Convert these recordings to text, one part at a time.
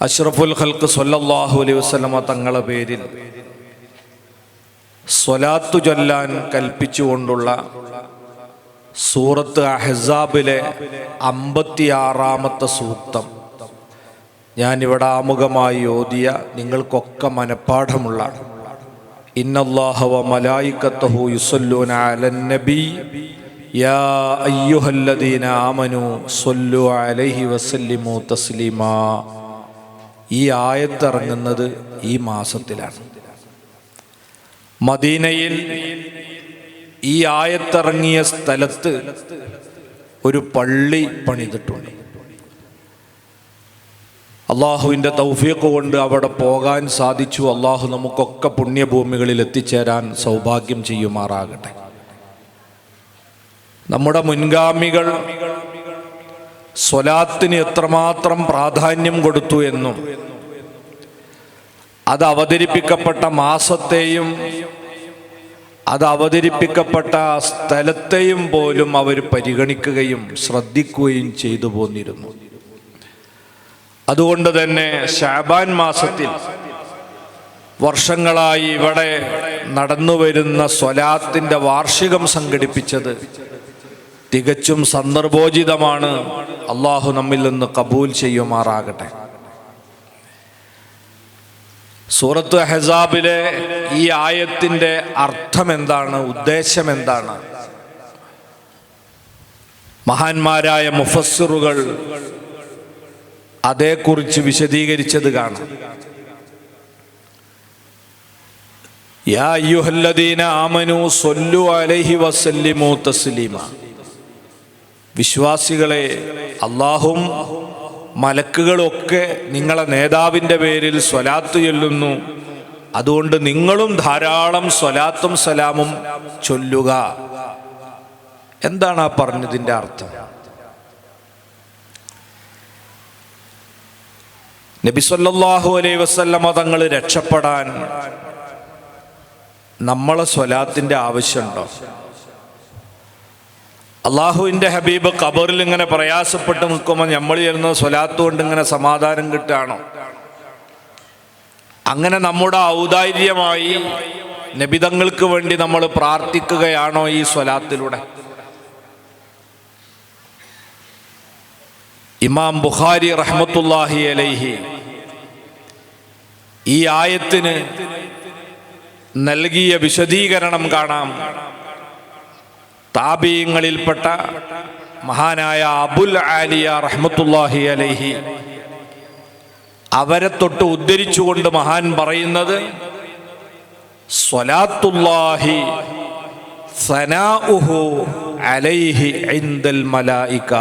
അഷ്റഫുൽ ഖൽക്ക് സല്ലല്ലാഹു അലൈഹി വസല്ലമ തങ്ങളെ പേരിൽ സ്വലാത്തു ചൊല്ലാൻ കൽപ്പിച്ചുകൊണ്ടുള്ള സൂറത്ത് അഹ്സാബിലെ അമ്പത്തിയാറാമത്തെ സൂക്തം. ഞാനിവിടെ ആമുഖമായി ഓതിയ നിങ്ങൾക്കൊക്കെ മനഃപ്പാഠമുള്ള ഇന്നല്ലാഹവ മലായിക്കത്തഹു യുസല്ലൂന അലൻ നബി. യാ അയ്യുഹല്ലദീന ആമനു സല്ലു അലൈഹി വസല്ലിമു തസ്ലീമാ. ഈ ആയത്തിറങ്ങുന്നത് ഈ മാസത്തിലാണ്. മദീനയിൽ ഈ ആയത്തിറങ്ങിയ സ്ഥലത്ത് ഒരു പള്ളി പണിതിട്ടുണ്ട്. അള്ളാഹുവിന്റെ തൗഫീഖ് കൊണ്ട് അവിടെ പോകാൻ സാധിച്ചു. അള്ളാഹു നമുക്കൊക്കെ പുണ്യഭൂമികളിൽ എത്തിച്ചേരാൻ സൗഭാഗ്യം ചെയ്യുമാറാകട്ടെ. നമ്മുടെ മുൻഗാമികൾ സ്വലാത്തിന് എത്രമാത്രം പ്രാധാന്യം കൊടുത്തു എന്നും അത് അവതരിപ്പിക്കപ്പെട്ട മാസത്തെയും അത് അവതരിപ്പിക്കപ്പെട്ട സ്ഥലത്തെയും പോലും അവർ പരിഗണിക്കുകയും ശ്രദ്ധിക്കുകയും ചെയ്തു പോന്നിരുന്നു. അതുകൊണ്ട് തന്നെ ഷാബാൻ മാസത്തിൽ വർഷങ്ങളായി ഇവിടെ നടന്നുവരുന്ന സ്വലാത്തിന്റെ വാർഷികം സംഘടിപ്പിച്ചത് തികച്ചും സന്ദർഭോചിതമാണ്. അള്ളാഹു നമ്മിൽ നിന്ന് കബൂൽ ചെയ്യുമാറാകട്ടെ. സൂറത്ത് ഹെസാബിലെ ഈ ആയത്തിന്റെ അർത്ഥം എന്താണ് ഉദ്ദേശം എന്താണ് മഹാന്മാരായ മുഫസ്സറുകൾ അതേക്കുറിച്ച് വിശദീകരിച്ചത് കാണാം. യാ അയ്യുഹല്ലദീന ആമനു സൊല്ലു അലൈഹി വസല്ലിമു തസ്ലീമ. വിശ്വാസികളെ അള്ളാഹും മലക്കുകളൊക്കെ നിങ്ങളെ നേതാവിന്റെ പേരിൽ സ്വലാത്ത് ചൊല്ലുന്നു. അതുകൊണ്ട് നിങ്ങളും ധാരാളം സ്വലാത്തും സലാമും ചൊല്ലുക. എന്താണ് ആ പറഞ്ഞതിന്റെ അർത്ഥം? നബി അലൈ വസല്ലമ തങ്ങൾ രക്ഷപ്പെടാൻ നമ്മളെ സ്വലാത്തിന്റെ ആവശ്യമുണ്ടോ? അള്ളാഹുവിന്റെ ഹബീബ് ഖബറിൽ ഇങ്ങനെ പ്രയാസപ്പെട്ട് നിൽക്കുമ്പോൾ നമ്മൾ ചെല്ലുന്ന സ്വലാത്ത് കൊണ്ട് ഇങ്ങനെ സമാധാനം കിട്ടുകയാണോ? അങ്ങനെ നമ്മുടെ ഔദാര്യമായി നബിതങ്ങൾക്ക് വേണ്ടി നമ്മൾ പ്രാർത്ഥിക്കുകയാണോ ഈ സ്വലാത്തിലൂടെ? ഇമാം ബുഖാരി റഹ്മത്തുല്ലാഹി അലൈഹി ഈ ആയത്തിന് നൽകിയ വിശദീകരണം കാണാം. താപീയങ്ങളിൽപ്പെട്ട മഹാനായ അബുൽ ആലിയ റഹ്മത്തുല്ലാഹി അലൈഹി. അവരെ തൊട്ട് ഉദ്ധരിച്ചുകൊണ്ട് മഹാൻ പറയുന്നത് സ്വലാത്തുല്ലാഹി സനാഉഹു അലൈഹി ഇൻദൽ മലായിക.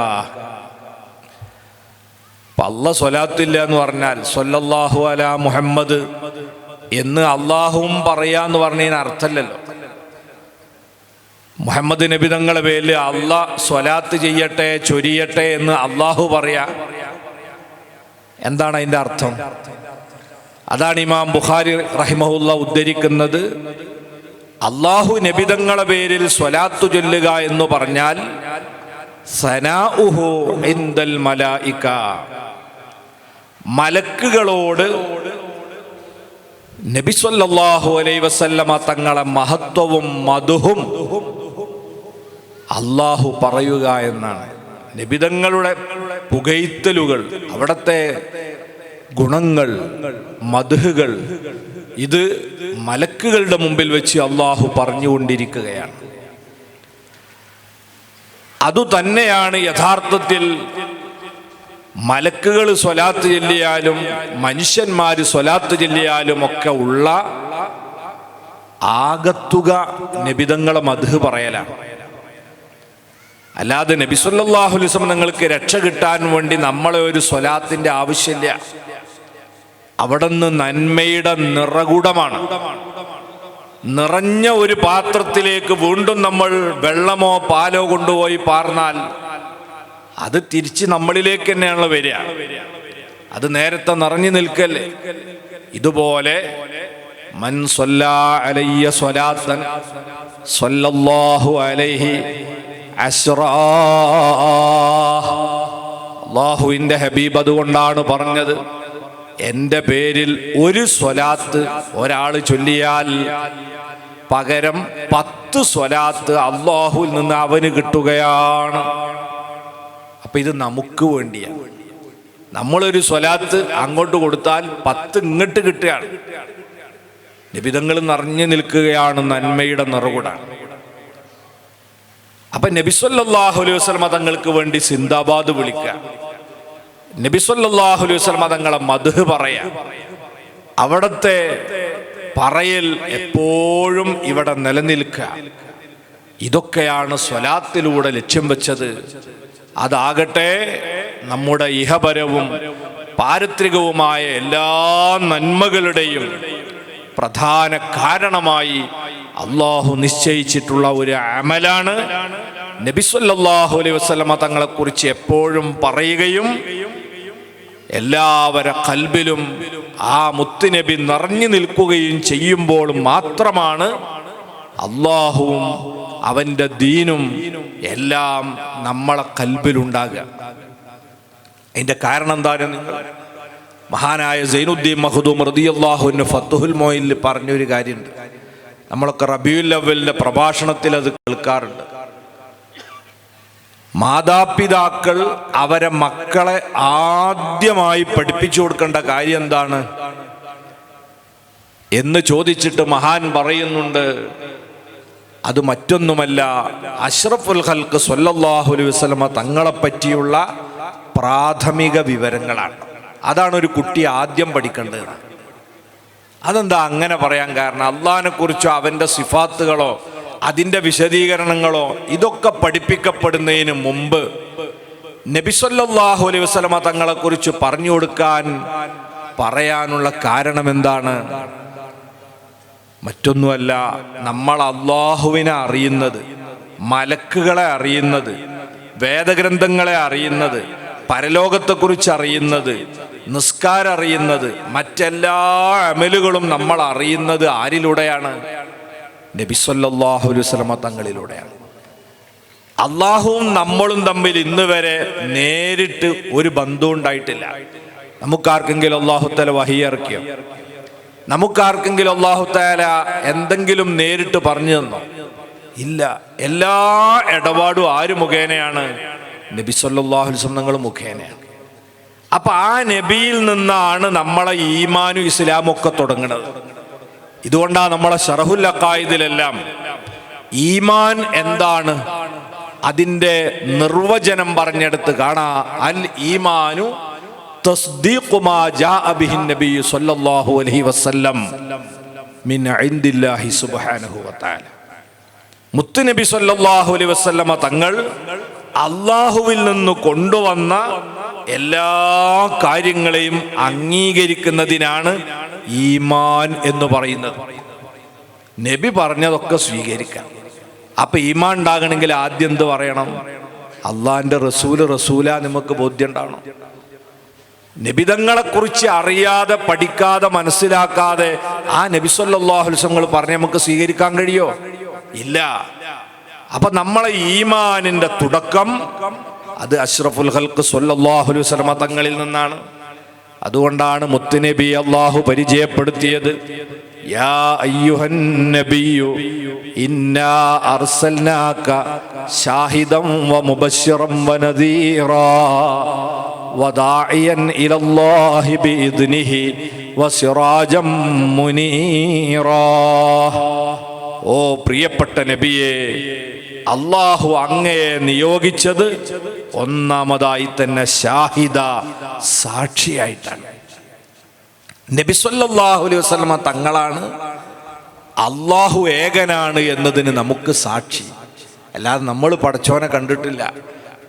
അല്ല സ്വലാത്തില്ല എന്ന് പറഞ്ഞാൽ സൊല്ലാഹു അല മുഹമ്മദ് എന്ന് അള്ളാഹുവും പറയാന്ന് പറഞ്ഞതിന് അർത്ഥമല്ലല്ലോ. മുഹമ്മദ് നബി തങ്ങളുടെ പേരിൽ അള്ളാ സ്വലാത്ത് ചെയ്യട്ടെ ചൊരിയട്ടെ എന്ന് അള്ളാഹു പറയാ. എന്താണ് അതിന്റെ അർത്ഥം? അതാണ് ഇമാം ബുഖാരി റഹിമഹുല്ല ഉദ്ധരിക്കുന്നത്. അള്ളാഹു നബിതങ്ങളെ പേരിൽ സ്വലാത്തു ചൊല്ലുക എന്ന് പറഞ്ഞാൽ മലായിക. മലക്കുകളോട് നബിസ്വല്ലാഹു അലൈ വസല്ലമ തങ്ങളെ മഹത്വവും മധുവും അള്ളാഹു പറയുക എന്നാണ്. നബിതങ്ങളുടെ പുകയ്ത്തലുകൾ അവിടത്തെ ഗുണങ്ങൾ മധുഹുകൾ ഇത് മലക്കുകളുടെ മുമ്പിൽ വെച്ച് അള്ളാഹു പറഞ്ഞുകൊണ്ടിരിക്കുകയാണ്. അതുതന്നെയാണ് യഥാർത്ഥത്തിൽ മലക്കുകൾ സ്വലാത്ത് ചെല്ലിയാലും മനുഷ്യന്മാർ സ്വലാത്ത് ചെല്ലിയാലും ഒക്കെ ഉള്ള ആകത്തുക നബിതങ്ങളെ മധു പറയലാണ്. അല്ലാതെ നബി സല്ലല്ലാഹു അലൈഹി നിങ്ങൾക്ക് രക്ഷ കിട്ടാൻ വേണ്ടി നമ്മളെ ഒരു സ്വലാത്തിന്റെ ആവശ്യമില്ല. അവിടുന്ന് നന്മയുടെ നിറകുടമാണ്. നിറഞ്ഞ ഒരു പാത്രത്തിലേക്ക് വീണ്ടും നമ്മൾ വെള്ളമോ പാലോ കൊണ്ടുപോയി പാർന്നാൽ അത് തിരിച്ച് നമ്മളിലേക്ക് തന്നെയാണ് വരിക. അത് നേരത്തെ നിറഞ്ഞു നിൽക്കല്ലേ? ഇതുപോലെ മൻ അലയ്യ സ്വലാത്തൻ സ്വല്ലല്ലാഹു അലൈഹി അള്ളാഹുവിന്റെ ഹബീബ് അതുകൊണ്ടാണ് പറഞ്ഞത്. എന്റെ പേരിൽ ഒരു സ്വലാത്ത് ഒരാൾ ചൊല്ലിയാൽ പകരം പത്ത് സ്വലാത്ത് അള്ളാഹുവിൽ നിന്ന് അവന് കിട്ടുകയാണ്. അപ്പൊ ഇത് നമുക്ക് വേണ്ടിയാണ്. നമ്മളൊരു സ്വലാത്ത് അങ്ങോട്ട് കൊടുത്താൽ പത്ത് ഇങ്ങോട്ട് കിട്ടുകയാണ്. നിബിതങ്ങൾ നിറഞ്ഞു നിൽക്കുകയാണ് നന്മയുടെ നിറകുടാണ് അപ്പൊ നബിസ്വല്ലാഹു അലൈഹി തങ്ങൾക്ക് വേണ്ടി സിന്ദാബാദ് വിളിക്കുക നബിസ്വല്ലാഹു അലൈഹി തങ്ങളെ മധു പറയാ. അവിടത്തെ പറയൽ എപ്പോഴും ഇവിടെ നിലനിൽക്കുക ഇതൊക്കെയാണ് സ്വലാത്തിലൂടെ ലക്ഷ്യം വെച്ചത്. അതാകട്ടെ നമ്മുടെ ഇഹപരവും പാരത്രികവുമായ എല്ലാ നന്മകളുടെയും പ്രധാന കാരണമായി അള്ളാഹു നിശ്ചയിച്ചിട്ടുള്ള ഒരു അമലാണ്. നബിസ്വല്ലാഹു അലൈഹി വസ്ലമ തങ്ങളെ കുറിച്ച് എപ്പോഴും പറയുകയും എല്ലാവരെ കൽബിലും ആ മുത്തുനബി നിറഞ്ഞു നിൽക്കുകയും ചെയ്യുമ്പോൾ മാത്രമാണ് അള്ളാഹുവും അവന്റെ ദീനും എല്ലാം നമ്മളെ കൽബിലുണ്ടാകുക. അതിന്റെ കാരണം എന്താണ് നിങ്ങൾ മഹാനായ സൈനുദ്ദീൻ മഹദൂം റദിയല്ലാഹുവിന് ഫത്തുഹുൽ മോയിൽ പറഞ്ഞൊരു കാര്യമുണ്ട്. നമ്മളൊക്കെ റബിയുൽ അവലിന്റെ പ്രഭാഷണത്തിൽ അത് കേൾക്കാറുണ്ട്. മാതാപിതാക്കൾ അവരെ മക്കളെ ആദ്യമായി പഠിപ്പിച്ചു കൊടുക്കേണ്ട കാര്യം എന്താണ്? എന്ന് ചോദിച്ചിട്ട് മഹാൻ പറയുന്നുണ്ട് അത് മറ്റൊന്നുമല്ല അഷ്റഫുൽ ഹൽക്ക് സൊല്ലാഹു അലൈഹി വസ്ലമ തങ്ങളെ പറ്റിയുള്ള പ്രാഥമിക വിവരങ്ങളാണ്. അതാണ് ഒരു കുട്ടി ആദ്യം പഠിക്കേണ്ടത്. അതെന്താ അങ്ങനെ പറയാൻ കാരണം? അള്ളഹാനെ കുറിച്ചോ അവന്റെ സിഫാത്തുകളോ അതിന്റെ വിശദീകരണങ്ങളോ ഇതൊക്കെ പഠിപ്പിക്കപ്പെടുന്നതിന് മുമ്പ് നബിസൊല്ലാഹു അലൈഹി വസ്ലമ തങ്ങളെ കുറിച്ച് പറഞ്ഞു കൊടുക്കാൻ പറയാനുള്ള കാരണം എന്താണ്? മറ്റൊന്നുമല്ല നമ്മൾ അള്ളാഹുവിനെ അറിയുന്നത് മലക്കുകളെ അറിയുന്നത് വേദഗ്രന്ഥങ്ങളെ അറിയുന്നത് പരലോകത്തെക്കുറിച്ച് അറിയുന്നത് നിസ്കാരം അറിയുന്നത് മറ്റെല്ലാ അമലുകളും നമ്മൾ അറിയുന്നത് ആരിലൂടെയാണ്? നബിസ്വല്ലാഹു വസ്ലമ തങ്ങളിലൂടെയാണ്. അള്ളാഹുവും നമ്മളും തമ്മിൽ ഇന്ന് വരെ നേരിട്ട് ഒരു ബന്ധവും ഉണ്ടായിട്ടില്ല. നമുക്കാർക്കെങ്കിലും അള്ളാഹുത്തല വഹിയിറക്കിയോ നമുക്കാർക്കെങ്കിലും അള്ളാഹുത്താല എന്തെങ്കിലും നേരിട്ട് പറഞ്ഞു തന്നോ? ഇല്ല. എല്ലാ ഇടപാടും ആര് മുഖേനയാണ്? നബി സല്ലാഹുൽസം നിങ്ങൾ മുഖേനയാണ്. അപ്പൊ ആ നബിയിൽ നിന്നാണ് നമ്മളെ ഈമാനും ഇസ്ലാമും ഒക്കെ തുടങ്ങുന്നത് ഇതുകൊണ്ടാണ് നമ്മളെ ഷറഹുൽ അക്കായതിലെല്ലാം ഈമാൻ എന്താണ്? അതിന്റെ നിർവചനം പറഞ്ഞെടുത്ത് കാണാ അൽ ഈമാനു തങ്ങൾ അള്ളാഹുവിൽ നിന്ന് കൊണ്ടുവന്ന എല്ലാ കാര്യങ്ങളെയും അംഗീകരിക്കുന്നതിനാണ് ഈമാൻ എന്ന് പറയുന്നത്. നബി പറഞ്ഞതൊക്കെ സ്വീകരിക്കാം അപ്പൊ ഈമാൻ ഉണ്ടാകണമെങ്കിൽ ആദ്യം എന്ത് പറയണം? അള്ളാഹിന്റെ റസൂൽ റസൂല നമുക്ക് ബോധ്യം ഉണ്ടാവണം. നബിതങ്ങളെ കുറിച്ച് അറിയാതെ പഠിക്കാതെ മനസ്സിലാക്കാതെ ആ നബിസ്വല്ലാഹുൽസങ്ങൾ പറഞ്ഞ് നമുക്ക് സ്വീകരിക്കാൻ കഴിയോ? ഇല്ല. അപ്പൊ നമ്മളെ ഈമാനിന്റെ തുടക്കം അത് അഷ്റഫുൽ ഹൽക്ക് സൊല്ലാഹുലു വസ്ലമ തങ്ങളിൽ നിന്നാണ് അതുകൊണ്ടാണ് മുത്തുനബി അള്ളാഹു പരിചയപ്പെടുത്തിയത് യാ അയ്യുഹൻ നബിയു ഇന്നാ അർസൽനാക ഷാഹിദം വ മുബശ്ശിറം വ നദീറാ وداعيا إلى الله بإذنه وسراجا منيرا ഓ പ്രിയപ്പെട്ട നബിയെ അള്ളാഹു അങ്ങയെ നിയോഗിച്ചത് ഒന്നാമതായി തന്നെ ഷാഹിദ സാക്ഷിയായിട്ടാണ്. നബി സല്ലല്ലാഹു അലൈഹി വസല്ലമ തങ്ങളാണ് അള്ളാഹു ഏകനാണ് എന്നതിന് നമുക്ക് സാക്ഷി. അല്ലാതെ നമ്മൾ പടച്ചോനെ കണ്ടിട്ടില്ല.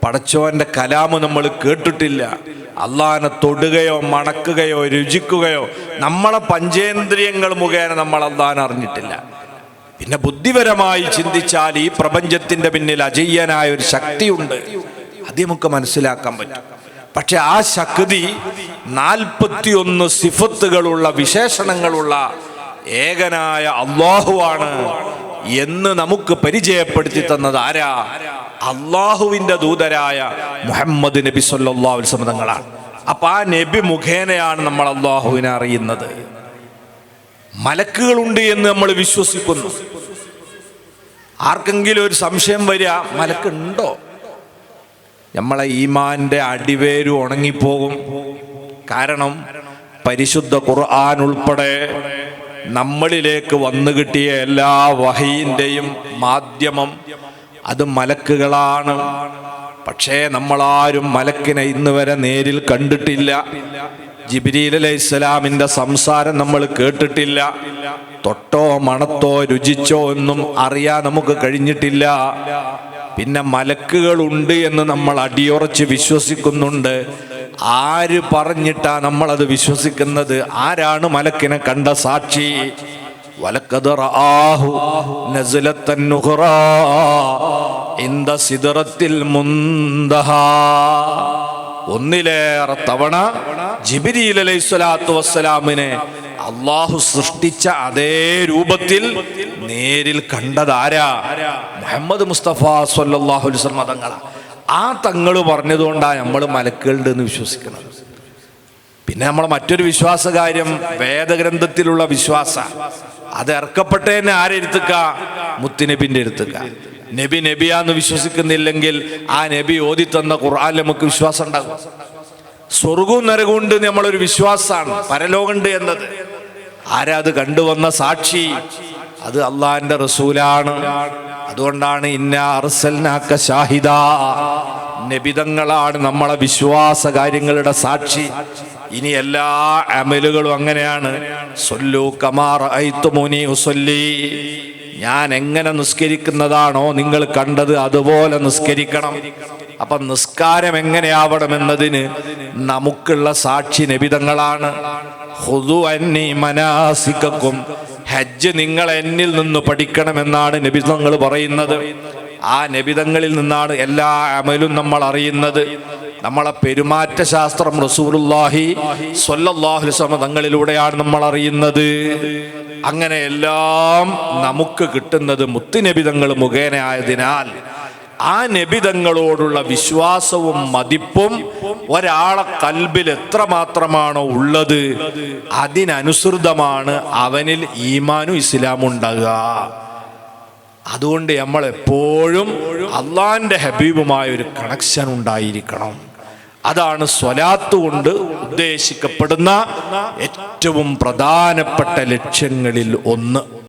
പടച്ചോന്റെ കലാമ് നമ്മൾ കേട്ടിട്ടില്ല. അള്ളാഹിനെ തൊടുകയോ മണക്കുകയോ രുചിക്കുകയോ നമ്മളെ പഞ്ചേന്ദ്രിയങ്ങൾ മുഖേന നമ്മൾ അള്ളാഹനെ അറിഞ്ഞിട്ടില്ല. പിന്നെ ബുദ്ധിപരമായി ചിന്തിച്ചാൽ ഈ പ്രപഞ്ചത്തിന്റെ പിന്നിൽ അജയ്യനായ ഒരു ശക്തിയുണ്ട്. അത് നമുക്ക് മനസ്സിലാക്കാൻ പറ്റും. പക്ഷെ ആ ശക്തി നാൽപ്പത്തിയൊന്ന് സിഫത്തുകളുള്ള വിശേഷണങ്ങളുള്ള ഏകനായ അള്ളാഹുവാണ് എന്ന് നമുക്ക് പരിചയപ്പെടുത്തി തന്നത് ആരാ? അള്ളാഹുവിന്റെ ദൂതരായ മുഹമ്മദ് നബി സല്ലാ തങ്ങളാണ്. അപ്പൊ ആ നബി മുഖേനയാണ് നമ്മൾ അള്ളാഹുവിനെ അറിയുന്നത്. മലക്കുകളുണ്ട് എന്ന് നമ്മൾ വിശ്വസിക്കുന്നു. ആർക്കെങ്കിലും ഒരു സംശയം വരിക മലക്കുണ്ടോ? നമ്മളെ ഈമാന്റെ അടിവേരു ഉണങ്ങിപ്പോകും. കാരണം പരിശുദ്ധ ഖുർആൻ ഉൾപ്പെടെ നമ്മളിലേക്ക് വന്നു കിട്ടിയ എല്ലാ വഹയിന്റെയും മാധ്യമം അത് മലക്കുകളാണ്. പക്ഷേ നമ്മളാരും മലക്കിനെ ഇന്ന് വരെ നേരിൽ കണ്ടിട്ടില്ല. ജിബിരിൽ അലൈഹി ഇസ്ലാമിന്റെ സംസാരം നമ്മൾ കേട്ടിട്ടില്ല. തൊട്ടോ മണത്തോ രുചിച്ചോ എന്നും അറിയാൻ നമുക്ക് കഴിഞ്ഞിട്ടില്ല. പിന്നെ മലക്കുകളുണ്ട് എന്ന് നമ്മൾ അടിയുറച്ച് വിശ്വസിക്കുന്നുണ്ട്. ആര് പറഞ്ഞിട്ടാ നമ്മൾ അത് വിശ്വസിക്കുന്നത്? ആരാണ് മലക്കിനെ കണ്ട സാക്ഷി? മുന്തഹ. ഒന്നിലേറെ തവണ ജിബിരി അലൈഹി സ്വലാത്തു വസ്സലാമിനെ അള്ളാഹു സൃഷ്ടിച്ച അതേ രൂപത്തിൽ നേരിൽ കണ്ടതാരാ? മുഹമ്മദ് മുസ്തഫ വസല്ലം തങ്ങളാ. ആ തങ്ങൾ പറഞ്ഞതുകൊണ്ടാണ് നമ്മൾ മലക്കുകളുടെ എന്ന് വിശ്വസിക്കുന്നത്. പിന്നെ നമ്മൾ മറ്റൊരു വിശ്വാസ കാര്യം വേദഗ്രന്ഥത്തിലുള്ള വിശ്വാസ. അത് ഇറക്കപ്പെട്ടതിനെ ആരെടുത്തുക്ക? മുത്തിനബിന്റെ എടുത്തുക്ക. നബി നബിയാന്ന് വിശ്വസിക്കുന്നില്ലെങ്കിൽ ആ നബി ഓതി തന്ന ഖുർആൻ നമുക്ക് വിശ്വാസം ഉണ്ടാകും സ്വർഗവും എന്ന് നമ്മളൊരു വിശ്വാസമാണ്. പരലോകമുണ്ട് എന്നത്. ആരാ അത് കണ്ടുവന്ന സാക്ഷി? അത് അള്ളാഹിന്റെ റസൂലാണ്. അതുകൊണ്ടാണ് ഇന്ന അർസൽനാക്ക ഷാഹിദ. നബിതങ്ങളാണ് നമ്മളെ വിശ്വാസ കാര്യങ്ങളുടെ സാക്ഷി. ഇനി എല്ലാ അമലുകളും അങ്ങനെയാണ്. സൊല്ലു കമാർ ഐത്തുമുനി ഉസല്ലി. ഞാൻ എങ്ങനെ നിസ്കരിക്കുന്നതാണോ നിങ്ങൾ കണ്ടത് അതുപോലെ നിസ്കരിക്കണം. അപ്പൊ നിസ്കാരം എങ്ങനെയാവണമെന്നതിന് നമുക്കുള്ള സാക്ഷി നബിതങ്ങളാണ്. ഹുദു അന്നി മനാസിക്കും ഹജ്ജ് നിങ്ങൾ എന്നിൽ നിന്ന് പഠിക്കണമെന്നാണ് നബിതങ്ങൾ പറയുന്നത്. ആ നബിതങ്ങളിൽ നിന്നാണ് എല്ലാ അമലും നമ്മൾ അറിയുന്നത്. നമ്മളെ പെരുമാറ്റ ശാസ്ത്രം റസൂലുല്ലാഹി സ്വല്ലല്ലാഹു അലൈഹി തങ്ങളിലൂടെയാണ് നമ്മൾ അറിയുന്നത്. അങ്ങനെ എല്ലാം നമുക്ക് കിട്ടുന്നത് മുത്തുനബിതങ്ങൾ മുഖേന ആയതിനാൽ ആ നബിതങ്ങളോടുള്ള വിശ്വാസവും മതിപ്പും ഒരാളെ കൽബിൽ എത്രമാത്രമാണോ ഉള്ളത് അതിനനുസൃതമാണ് അവനിൽ ഈമാനും ഇസ്ലാമും ഉണ്ടാകുക. അതുകൊണ്ട് നമ്മൾ എപ്പോഴും അള്ളാന്റെ ഹബീബുമായ ഒരു കണക്ഷൻ ഉണ്ടായിരിക്കണം. അതാണ് സ്വലാത്ത് കൊണ്ട് ഉദ്ദേശിക്കപ്പെടുന്ന ഏറ്റവും പ്രധാനപ്പെട്ട ലക്ഷ്യങ്ങളിൽ ഒന്ന്.